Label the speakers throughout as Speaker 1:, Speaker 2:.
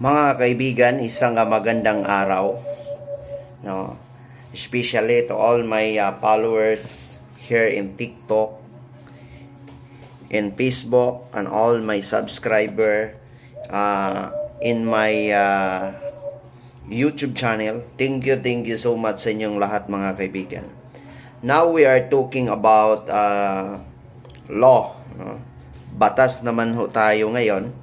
Speaker 1: Mga kaibigan, isang magandang araw. No? Especially to all my ah, followers here in TikTok, in Facebook, and all my subscriber ah, in my ah, YouTube channel. Thank you, thank you so much sa inyong lahat mga kaibigan. Now we are talking about ah, law. No? Batas naman ho tayo ngayon.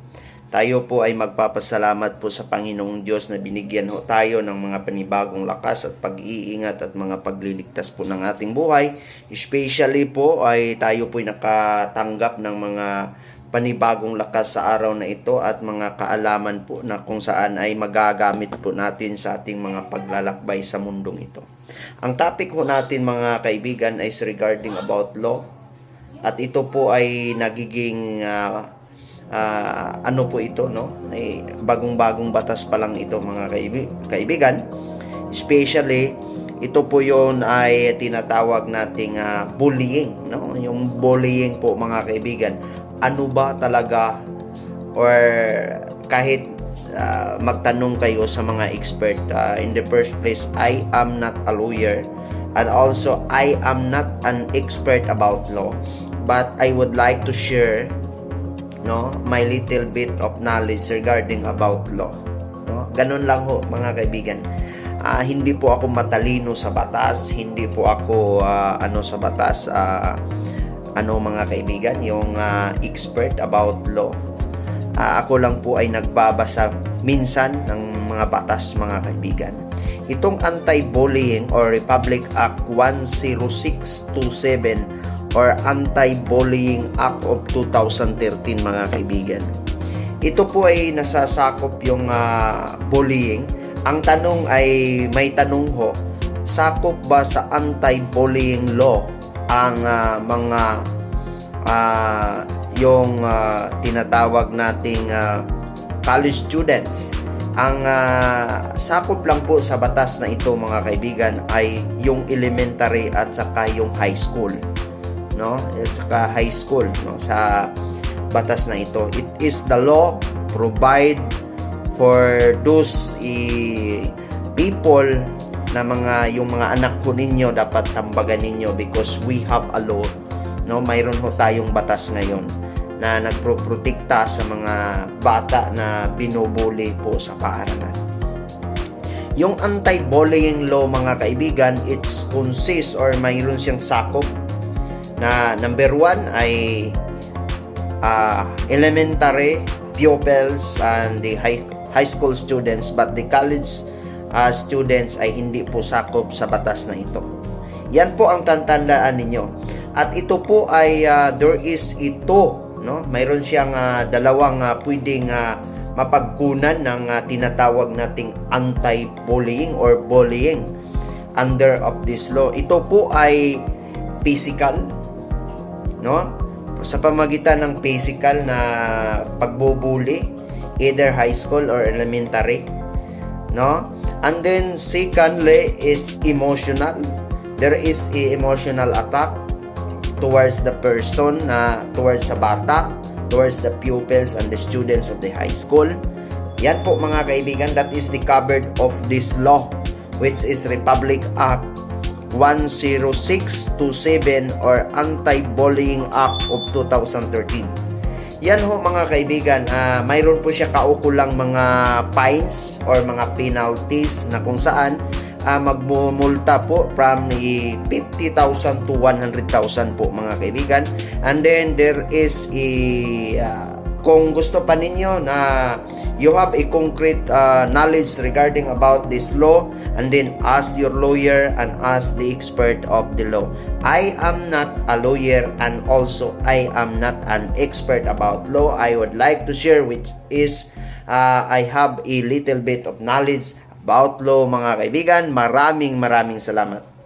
Speaker 1: Tayo po ay magpapasalamat po sa Panginoong Diyos na binigyan ho tayo ng mga panibagong lakas at pag-iingat at mga pagliligtas po ng ating buhay. Especially po ay tayo po ay nakatanggap ng mga panibagong lakas sa araw na ito at mga kaalaman po na kung saan ay magagamit po natin sa ating mga paglalakbay sa mundong ito. Ang topic po natin mga kaibigan is regarding about law at ito po ay nagiging ah, ah, ano po ito no? Ay bagong-bagong batas pa lang ito mga kaibi- kaibigan. Especially ito po yon ay tinatawag nating ah, bullying no? Yung bullying po mga kaibigan. Ano ba talaga or kahit ah, magtanong kayo sa mga expert ah, in the first place I am not a lawyer and also I am not an expert about law. But I would like to share no? My little bit of knowledge regarding about law no? Ganun lang ho mga kaibigan. Ah, hindi po ako matalino sa batas hindi po ako ah, ano sa batas ah, ano mga kaibigan yung ah, expert about law. Ah, ako lang po ay nagbabasa minsan ng mga batas mga kaibigan itong anti-bullying or Republic Act 10627 or Anti-Bullying Act of 2013 mga kaibigan. Ito po ay nasasakop yung ah, bullying. Ang tanong ay may tanong ho, sakop ba sa anti-bullying law ang ah, mga ah, yung ah, tinatawag nating ah, college students? Ang ah, sakop lang po sa batas na ito mga kaibigan ay yung elementary at saka yung high school no? At saka high school no? Sa batas na ito. It is the law provide for those eh, people na mga yung mga anak ko ninyo dapat tambagan ninyo because we have a law no? Mayroon ho tayong batas ngayon na nagproprotekta sa mga bata na binubuli po sa paaralan yung anti-bullying law mga kaibigan it consists or mayroon siyang sakop na number one ay ah, elementary pupils and the high, high school students but the college ah, students ay hindi po sakop sa batas na ito. Yan po ang tantandaan ninyo. At ito po ay ah, there is ito no mayroon siyang ah, dalawang ah, pwedeng ah, mapagkunan ng ah, tinatawag nating anti-bullying or bullying under of this law. Ito po ay physical no? Sa pamagitan ng physical na pagbubuli, either high school or elementary, no? And then secondly is emotional. There is emotional attack towards the person na towards sa bata, towards the pupils and the students of the high school. Yan po mga kaibigan, that is the covered of this law which is Republic Act 10627 or Anti-Bullying Act of 2013. Yan ho mga kaibigan, ah, mayroon po siya kaukulang mga fines or mga penalties na kung saan ah, magmumulta po from eh, 50,000 to 100,000 po mga kaibigan. And then there is a ah, kung gusto pa ninyo na you have a concrete uh, knowledge regarding about this law and then ask your lawyer and ask the expert of the law. I am not a lawyer and also I am not an expert about law. I would like to share which is uh, I have a little bit of knowledge about law mga kaibigan. Maraming maraming salamat.